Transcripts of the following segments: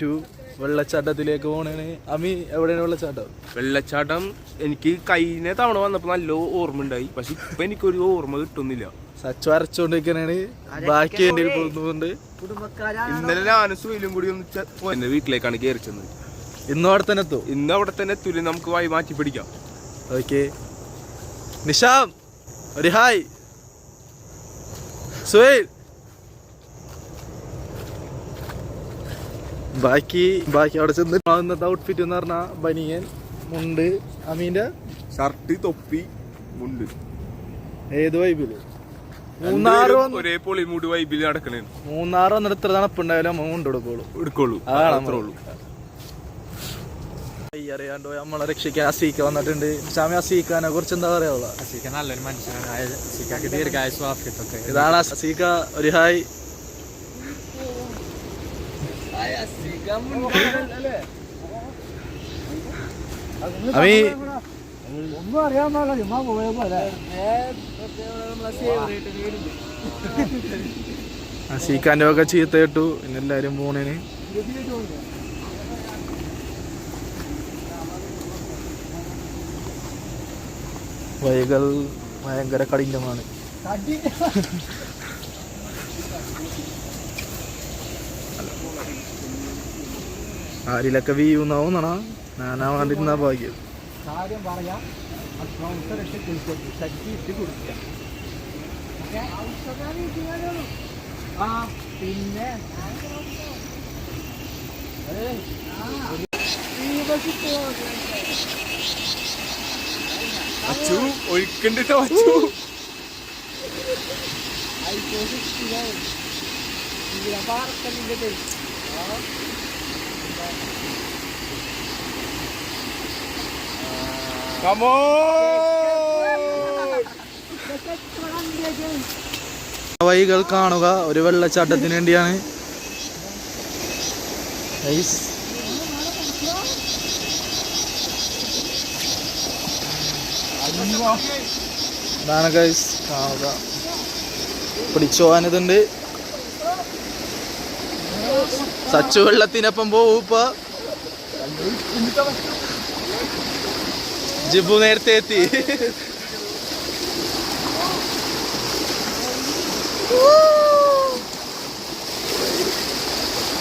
To വെള്ളച്ചാട്ടത്തിലേക്ക് പോണേ അമി എവിടെയാണ് വെള്ളച്ചാട്ടം? വെള്ളച്ചാട്ടം എനിക്ക് കഴിഞ്ഞ തവണ വന്നപ്പോ നല്ല ഓർമ്മ ഉണ്ടായി പക്ഷെ ഇപ്പൊ എനിക്കൊരു ഓർമ്മ കിട്ടുന്നില്ല. സച്ചു അരച്ചോണ്ടിരിക്കണേണ് ബാക്കി എന്റെ പോകുന്നുണ്ട്. ഇന്നലെ ഞാനും സുയിലും കൂടി ഒന്ന് എന്റെ വീട്ടിലേക്കാണ് കയറി ചെന്നത്. ഇന്ന് അവിടെ തന്നെ എത്തും? ഇന്ന് അവിടെ തന്നെ തുലി നമുക്ക് വായി മാറ്റി പിടിക്കാം. ഓക്കെ. നിഷാം ഒരു ഹായ്. സുഹൈൽ ബാക്കി ബാക്കി അവിടെ ചെന്ന് ഇന്നത്തെ ഔട്ട്ഫിറ്റ് എന്ന് പറഞ്ഞാൽ ബനിയൻ മുണ്ട് അമീന്റെ? ഷർട്ട് തൊപ്പി മുണ്ട്. ഏത് വൈബിൽ മൂന്നാറ് ഒരേ പൊളി മുടി നടക്കണേ. മൂന്നാറ് വന്നിട്ട് ഇത്ര തണുപ്പുണ്ടായാലും അമ്മ കൊണ്ടുകൊടുക്കുള്ളൂ എടുക്കുള്ളൂ. അതാണ് അത്രേ ഉള്ളൂ. അറിയാണ്ട് നമ്മളെ രക്ഷിക്കാൻ അസീക്ക വന്നിട്ടുണ്ട്. ഷാമി അസീഖാനെ കുറിച്ച് എന്താ പറയാ അസിക്ക നല്ലൊരു മനുഷ്യനാണ്. ഇതാണ് അസീക്ക ഒരു ഹായ്. അമി ഒന്നും അറിയാൻ പാടില്ല ചുമ്മാ പോയ പോലെ ഒക്കെ ചീത്ത കേട്ടു പിന്നെ എല്ലാരും പോണേന്. വൈകൾ ഭയങ്കര കഠിനമാണ്. ആരിലൊക്കെ വീയുന്നാവുന്നണ ഞാനാ വേണ്ടിരുന്ന ഭാഗ്യം. കാര്യം പറയാം. ആ ഒഴിക്കണ്ടിട്ടോ അച്ചു on! വഴികൾ കാണുക. ഒരു വെള്ളച്ചാട്ടത്തിന് വേണ്ടിയാണ്. ഇതാണ് ഗൈസ് കാണുക. പിടിച്ചു പോകാനിതുണ്ട് സച്ചു വെള്ളത്തിനൊപ്പം പോവൂപ്പ ജിബു നേരത്തെ എത്തി.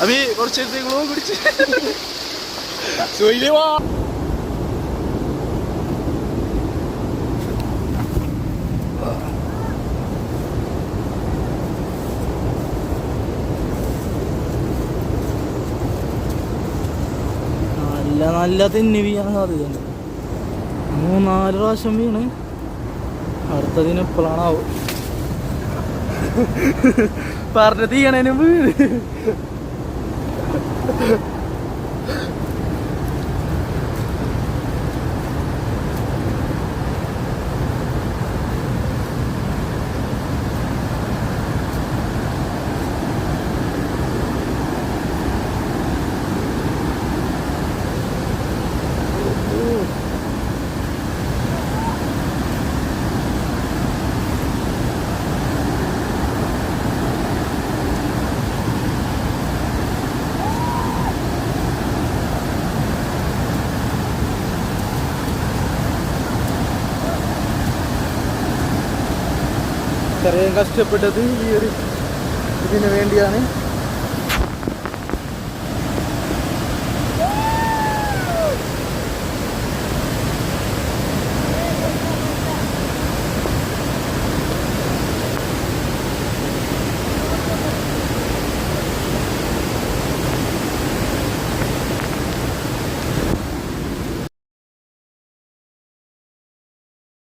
അഭി കുറച്ചെടുത്ത് ഗ്ലോ പിടിച്ച്. നല്ല നല്ല തെന്നി വീഴാൻ സാധ്യതയുണ്ട്. മൂന്നാൽ പ്രാവശ്യം വീണ്. അടുത്തതിന് എപ്പോഴാണാവും പറഞ്ഞ തീയണേനും വീണ്. ഇത്രയും കഷ്ടപ്പെട്ടത് ഈ ഒരു ഇതിന് വേണ്ടിയാണ്